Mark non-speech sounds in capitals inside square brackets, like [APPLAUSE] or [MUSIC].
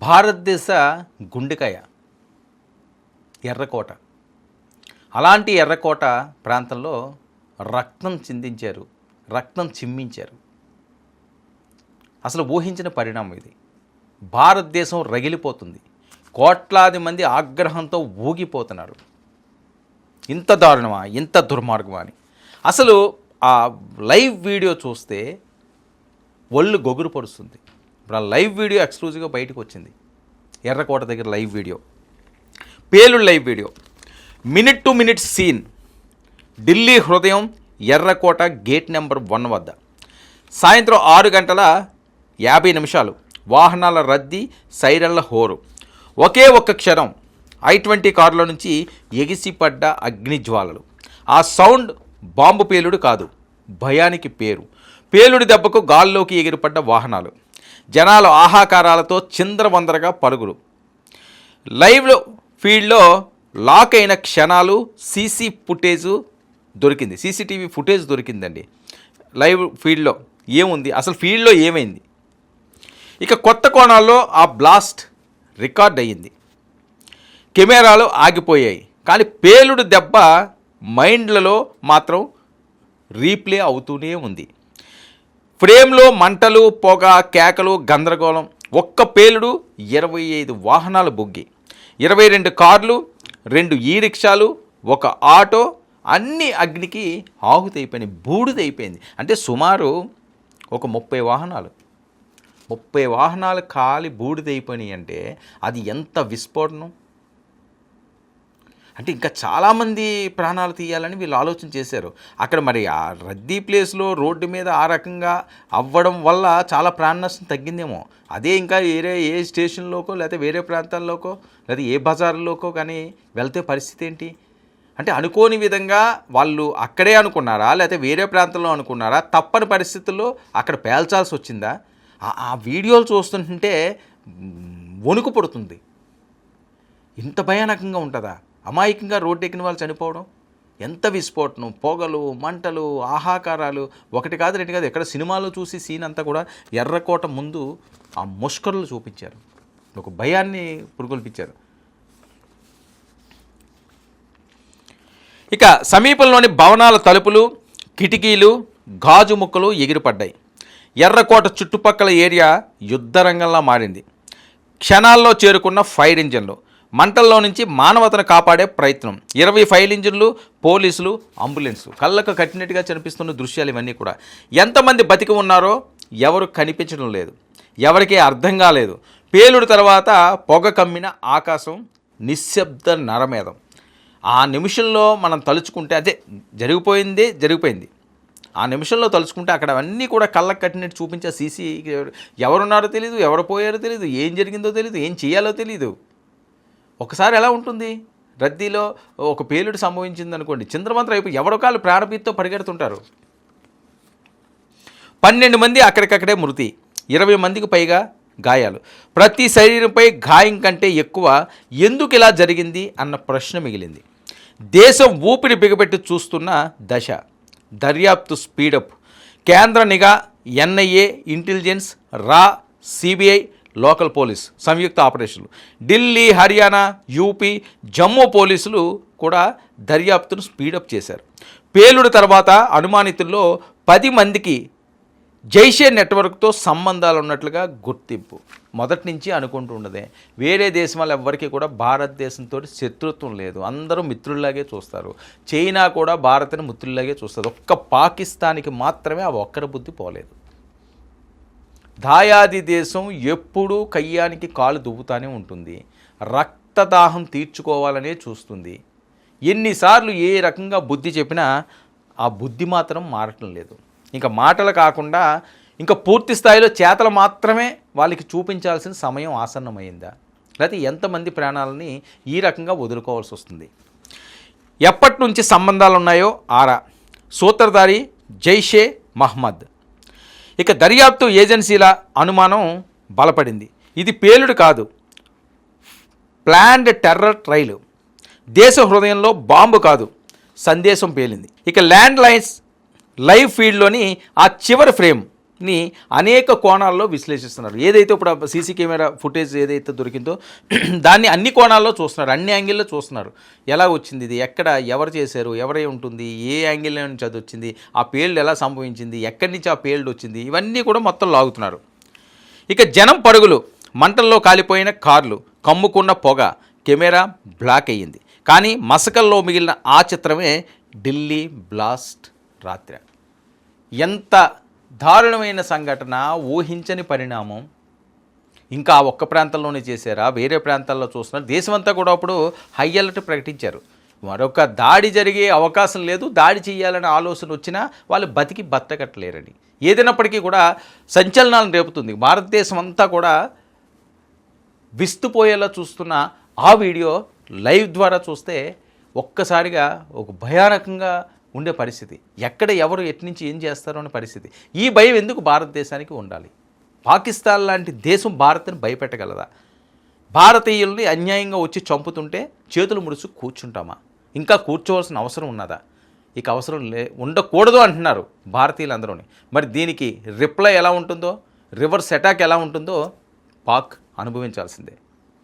భారతదేశ గుండెకాయ ఎర్రకోట. అలాంటి ఎర్రకోట ప్రాంతంలో రక్తం చిందించారు రక్తం చిమ్మించారు. అసలు ఊహించిన పరిణామం ఇది. భారతదేశం రగిలిపోతుంది. కోట్లాది మంది ఆగ్రహంతో ఊగిపోతున్నారు. ఇంత దారుణమా ఇంత దుర్మార్గమా అని. అసలు ఆ లైవ్ వీడియో చూస్తే ఒళ్ళు గొగురు పడుస్తుంది. ఇప్పుడు ఆ లైవ్ వీడియో ఎక్స్క్లూజివ్గా బయటకు వచ్చింది. ఎర్రకోట దగ్గర లైవ్ వీడియో. పేలుడు live video. Minute to minute scene. Delhi హృదయం ఎర్రకోట గేట్ నెంబర్ వన్ వద్ద. సాయంత్రం ఆరు గంటల యాభై నిమిషాలు. వాహనాల రద్దీ సైరన్ల హోరు. ఒకే ఒక్క క్షణం. ఐ ట్వంటీ కారులో నుంచి ఎగిసిపడ్డ అగ్నిజ్వాలలు ఆ సౌండ్ బాంబు పేలుడు కాదు భయానికి పేరు. పేలుడి దెబ్బకు గాల్లోకి ఎగిరిపడ్డ వాహనాలు. జనాలు ఆహాకారాలతో చిందరవందరగా పరుగులు. లైవ్లో ఫీల్డ్లో లాక్ అయిన క్షణాలు సీసీ ఫుటేజ్ దొరికింది. సీసీటీవీ ఫుటేజ్ దొరికిందండి. లైవ్ ఫీల్డ్లో ఏముంది? అసలు ఫీల్డ్లో ఏమైంది? ఇక కొత్త కోణాల్లో ఆ బ్లాస్ట్ రికార్డ్ అయ్యింది. కెమెరాలు ఆగిపోయాయి. కానీ పేలుడు దెబ్బ మైండ్లలో మాత్రం రీప్లే అవుతూనే ఉంది. ఫ్రేమ్లో మంటలు పొగ కేకలు గందరగోళం. ఒక్క పేలుడు ఇరవై ఐదు వాహనాలు బొగ్గి. ఇరవై రెండు కార్లు రెండు ఈ రిక్షాలు ఒక ఆటో అన్ని అగ్నికి ఆహుతైపోయినాయి బూడిదైపోయింది. అంటే సుమారు ఒక ముప్పై వాహనాలు. ముప్పై వాహనాలు కాలి బూడిదైపోయినాయి అంటే అది ఎంత విస్ఫోటనం? అంటే ఇంకా చాలామంది ప్రాణాలు తీయాలని వీళ్ళు ఆలోచన చేశారు. అక్కడ మరి ఆ రద్దీ ప్లేస్లో రోడ్డు మీద ఆ రకంగా అవ్వడం వల్ల చాలా ప్రాణ నష్టం తగ్గిందేమో. అదే ఇంకా వేరే ఏ స్టేషన్లోకో లేకపోతే వేరే ప్రాంతాల్లోకో లేదా ఏ బజార్లోకో కానీ వెళ్తే పరిస్థితి ఏంటి? అంటే అనుకోని విధంగా వాళ్ళు అక్కడే అనుకున్నారా? లేకపోతే వేరే ప్రాంతంలో అనుకున్నారా? తప్పని పరిస్థితుల్లో అక్కడ పేల్చాల్సి వచ్చిందా? ఆ- వీడియోలు చూస్తుంటే వణుకు పడుతుంది. ఇంత భయానకంగా ఉంటుందా? అమాయకంగా రోడ్డు ఎక్కిన వాళ్ళు చనిపోవడం ఎంత విస్ఫోటనం పొగలు మంటలు ఆహాకారాలు ఒకటి కాదు రెండు కాదు ఎక్కడ సినిమాలో చూసి సీన్ అంతా కూడా ఎర్రకోట ముందు ఆ ముష్కరులు చూపించారు. ఒక భయాన్ని పురుగొల్పించారు ఇక సమీపంలోని భవనాల తలుపులు కిటికీలు గాజు ముక్కలు ఎగిరిపడ్డాయి. ఎర్రకోట చుట్టుపక్కల ఏరియా యుద్ధరంగంలా మారింది. క్షణాల్లో చేరుకున్న ఫైర్ ఇంజన్లు. మంటల్లో నుంచి మానవతను కాపాడే ప్రయత్నం. ఇరవై ఫైర్ ఇంజిన్లు పోలీసులు అంబులెన్స్ కళ్ళకు కట్టినట్టుగా కనిపిస్తున్న దృశ్యాలు ఇవన్నీ కూడా. ఎంతమంది బతికి ఉన్నారో ఎవరు కనిపించడం లేదు. ఎవరికీ అర్థం కాలేదు. పేలుడు తర్వాత పొగ కమ్మిన ఆకాశం నిశ్శబ్ద నరమేధం. ఆ నిమిషంలో మనం తలుచుకుంటే అదే జరిగిపోయిందే జరిగిపోయింది. ఆ నిమిషంలో తలుచుకుంటే అక్కడ అన్నీ కూడా కళ్ళకు కట్టినట్టు చూపించే సీసీ ఎవరున్నారో తెలియదు ఎవరు పోయారో తెలియదు ఏం జరిగిందో తెలియదు ఏం చేయాలో తెలియదు ఒకసారి ఎలా ఉంటుంది? రద్దీలో ఒక పేలుడు సంభవించింది అనుకోండి చంద్రమంత్రం అయిపోయి ఎవరో కాళ్ళు ప్రాణభీతితో పరిగెడుతుంటారు. పన్నెండు మంది అక్కడికక్కడే మృతి ఇరవై మందికి పైగా గాయాలు. ప్రతి శరీరంపై గాయం కంటే ఎక్కువ ఎందుకు ఇలా జరిగింది అన్న ప్రశ్న మిగిలింది. దేశం ఊపిరి బిగబెట్టి చూస్తున్న దశ దర్యాప్తు స్పీడప్. కేంద్ర నిఘా ఎన్ఐఏ ఇంటెలిజెన్స్ రా సిబిఐ లోకల్ పోలీస్ సంయుక్త ఆపరేషన్లు. ఢిల్లీ హర్యానా యూపీ జమ్మూ పోలీసులు కూడా దర్యాప్తును స్పీడప్ చేశారు. పేలుడు తర్వాత అనుమానితుల్లో పది మందికి జైషే నెట్వర్క్తో సంబంధాలు ఉన్నట్లుగా గుర్తింపు. మొదటి నుంచి అనుకుంటూ ఉండదే. వేరే దేశం వాళ్ళు ఎవ్వరికీ కూడా భారతదేశంతో శత్రుత్వం లేదు. అందరూ మిత్రుల్లాగే చూస్తారు. చైనా కూడా భారత్ని మిత్రుల్లాగే చూస్తారు ఒక్క పాకిస్తాన్కి మాత్రమే ఆ ఒక్కరి బుద్ధి పోలేదు. దాయాది దేశం ఎప్పుడూ కయ్యానికి కాలు దువ్వుతానే ఉంటుంది. రక్తదాహం తీర్చుకోవాలనే చూస్తుంది. ఎన్నిసార్లు ఏ రకంగా బుద్ధి చెప్పినా ఆ బుద్ధి మాత్రం మారటం లేదు. ఇంకా మాటలు కాకుండా ఇంకా పూర్తి స్థాయిలో చేతలు మాత్రమే వాళ్ళకి చూపించాల్సిన సమయం ఆసన్నమైందా? లేకపోతే ఎంతమంది ప్రాణాలని ఈ రకంగా వదులుకోవాల్సి వస్తుంది? ఎప్పటి నుంచి సంబంధాలు ఉన్నాయో ఆరా. సూత్రధారి జైషే మహ్మద్. ఇక దర్యాప్తు ఏజెన్సీల అనుమానం బలపడింది. ఇది పేలుడు కాదు. Planned terror trail. దేశ హృదయంలో బాంబు కాదు. సందేశం పేలింది. ఇక ల్యాండ్ లైన్స్ లైవ్ ఫీల్డ్లోని ఆ చివరి ఫ్రేమ్ ని అనేక కోణాల్లో విశ్లేషిస్తున్నారు. ఏదైతే ఇప్పుడు సీసీ కెమెరా ఫుటేజ్ ఏదైతే దొరికిందో [CLEARS THROAT] దాన్ని అన్ని కోణాల్లో చూస్తున్నారు. అన్ని యాంగిల్లో చూస్తున్నారు. ఎలా వచ్చింది ఇది? ఎక్కడ? ఎవరు చేశారు? ఎవరై ఉంటుంది? ఏ యాంగిల్ నుంచి అది వచ్చింది? ఆ పేల్డ్ ఎలా సంభవించింది? ఎక్కడి నుంచి ఆ పేల్డ్ వచ్చింది? ఇవన్నీ కూడా మొత్తం లాగుతున్నారు. ఇక జనం పరుగులు. మంటల్లో కాలిపోయిన కార్లు కమ్ముకున్న పొగ కెమెరా బ్లాక్ అయ్యింది. కానీ మసకల్లో మిగిలిన ఆ చిత్రమే ఢిల్లీ బ్లాస్ట్ రాత్రి. ఎంత దారుణమైన సంఘటన ఊహించని పరిణామం. ఇంకా ఆ ఒక్క ప్రాంతంలోనే చేశారా? వేరే ప్రాంతాల్లో చూస్తున్నారు. దేశమంతా కూడా అప్పుడు హై అలర్ట్ ప్రకటించారు. మరొక దాడి జరిగే అవకాశం లేదు. దాడి చేయాలనే ఆలోచన వచ్చినా వాళ్ళు బతికి బతకట్లేరని ఏదైనప్పటికీ కూడా సంచలనాలను రేపుతుంది. భారతదేశం అంతా కూడా విస్తుపోయేలా చూస్తున్న ఆ వీడియో లైవ్ ద్వారా చూస్తే ఒక్కసారిగా ఒక భయానకంగా ఉండే పరిస్థితి. ఎక్కడ ఎవరు ఎట్నుంచి ఏం చేస్తారో అనే పరిస్థితి. ఈ భయం ఎందుకు భారతదేశానికి ఉండాలి? పాకిస్తాన్ లాంటి దేశం భారత్ని భయపెట్టగలదా? భారతీయుల్ని అన్యాయంగా వచ్చి చంపుతుంటే చేతులు ముడుచు కూర్చుంటామా? ఇంకా కూర్చోవలసిన అవసరం ఉన్నదా? ఇక అవసరం లే ఉండకూడదు అంటున్నారు భారతీయులందరూని. మరి దీనికి రిప్లై ఎలా ఉంటుందో? రివర్స్ అటాక్ ఎలా ఉంటుందో పాక్ అనుభవించాల్సిందే.